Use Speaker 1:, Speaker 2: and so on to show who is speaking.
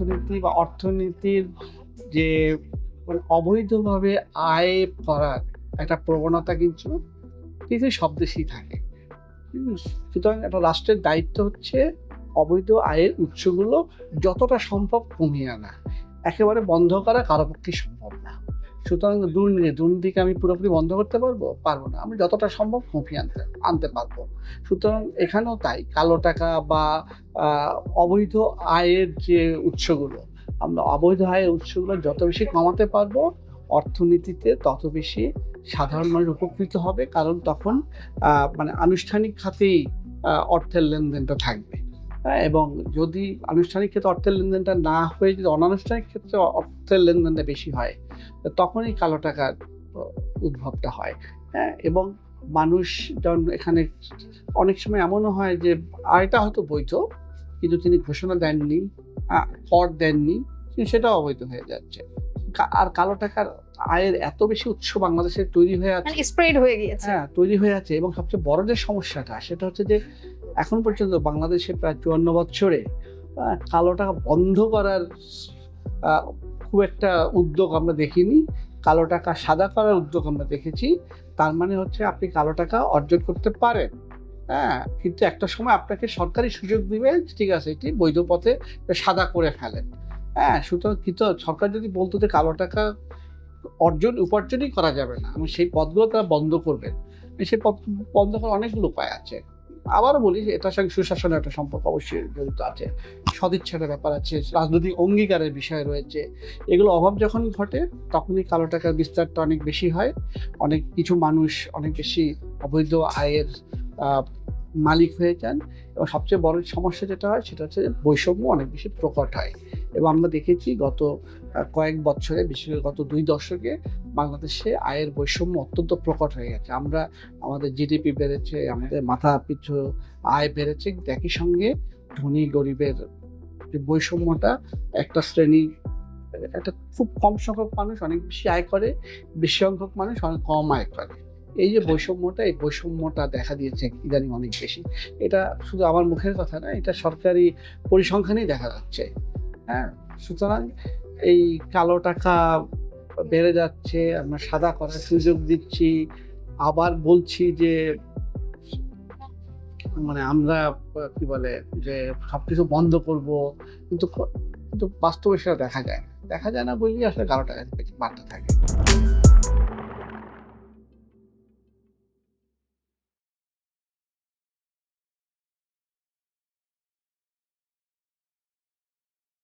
Speaker 1: অর্থনীতি বা অর্থনীতির যে মানে অবৈধভাবে আয় করার একটা প্রবণতা কিন্তু কিছু সব দেশেই থাকে সুতরাং একটা রাষ্ট্রের দায়িত্ব হচ্ছে অবৈধ আয়ের উৎসগুলো যতটা সম্ভব কমিয়ে আনা। একেবারে বন্ধ করা কারও পক্ষে সম্ভব না। সুতরাং দুর্নীতি, দুর্নীতিকে আমি পুরোপুরি বন্ধ করতে পারব? পারব না। আমি যতটা সম্ভব কমিয়ে আনতে আনতে পারব। সুতরাং এখানেও তাই। কালো টাকা বা অবৈধ আয়ের যে উৎসগুলো, আমরা অবৈধ আয়ের উৎসগুলো যত বেশি কমাতে পারব, অর্থনীতিতে তত বেশি সাধারণ মানুষ উপকৃত হবে। কারণ তখন মানে আনুষ্ঠানিক খাতেই অর্থের লেনদেনটা থাকবে। হ্যাঁ, এবং যদি আনুষ্ঠানিক ক্ষেত্রে অর্থের লেনদেনটা না হয়ে যদি অনানুষ্ঠানিক ক্ষেত্রে অর্থের লেনদেনটা বেশি হয় তখনই কালো টাকার উদ্ভবটা হয়। হ্যাঁ এবং মানুষ যেমন এখানে অনেক সময় এমনও হয় যে আয়টা হয়তো বৈধ কিন্তু তিনি ঘোষণা দেননি কর দেননি কিন্তু সেটাও অবৈধ হয়ে যাচ্ছে। আর কালো টাকার আয়ের এত বেশি উৎস বাংলাদেশে তৈরি হয়ে আছে
Speaker 2: মানে স্প্রেড হয়ে গিয়েছে।
Speaker 1: হ্যাঁ তৈরি হয়ে আছে এবং সবচেয়ে বড় যে সমস্যাটা সেটা হচ্ছে যে এখন পর্যন্ত বাংলাদেশে প্রায় চুয়ান্ন বছরে কালো টাকা বন্ধ করার খুব একটা উদ্যোগ আমরা দেখিনি। কালো টাকা সাদা করার উদ্যোগ আমরা দেখেছি। তার মানে হচ্ছে আপনি কালো টাকা অর্জন করতে পারেন। হ্যাঁ কিন্তু একটা সময় আপনাকে সরকারি সুযোগ দিবে, ঠিক আছে, এটি বৈধ পথে সাদা করে ফেলেন। হ্যাঁ সুতরাং কিন্তু সরকার যদি বলতো যে কালো টাকা অর্জন, উপার্জনই করা যাবে না এবং সেই পথগুলো তারা বন্ধ করবেন। সেই পথ, বন্ধ করার অনেকগুলো উপায় আছে। আবারও বলি এটার সঙ্গে সুশাসনের একটা সম্পর্ক অবশ্যই জড়িত আছে। সদিচ্ছার ব্যাপার আছে, রাজনৈতিক অঙ্গীকারের বিষয় রয়েছে। এগুলো অভাব যখন ঘটে, তখনই কালো টাকার বিস্তারটা অনেক বেশি হয়। অনেক কিছু মানুষ অনেক বেশি অবৈধ আয়ের মালিক হয়ে যান। এবং সবচেয়ে বড় সমস্যা যেটা হয়, সেটা হচ্ছে বৈষম্য অনেক বেশি প্রকট হয়। এবং আমরা দেখেছি গত কয়েক বছরে, বিশেষ করে গত দুই দশকে বাংলাদেশে আয়ের বৈষম্য অত্যন্ত প্রকট হয়ে গেছে। আমরা আমাদের জিডিপি বেড়েছে আমাদের মাথা পিছু আয় বেড়েছে কিন্তু একই সঙ্গে ধনী গরিবের যে বৈষম্যটা একটা শ্রেণি একটা খুব কম সংখ্যক মানুষ অনেক বেশি আয় করে বেশি সংখ্যক মানুষ অনেক কম আয় করে। এই যে বৈষম্যটা এই বৈষম্যটা দেখা দিয়েছে ইদানিং অনেক বেশি। এটা শুধু আমার মুখের কথা না এটা সরকারি পরিসংখ্যানেই দেখা যাচ্ছে। হ্যাঁ সুতরাং এই কালো টাকা বেড়ে যাচ্ছে, আমরা সাদা করার সুযোগ দিচ্ছি। আবার বলছি যে মানে আমরা, কি বলে, যে সবকিছু বন্ধ করব। কিন্তু কিন্তু বাস্তবে সেটা দেখা যায় না। দেখা যায় না বলি আসলে কারও টাকা বাড়তে থাকে।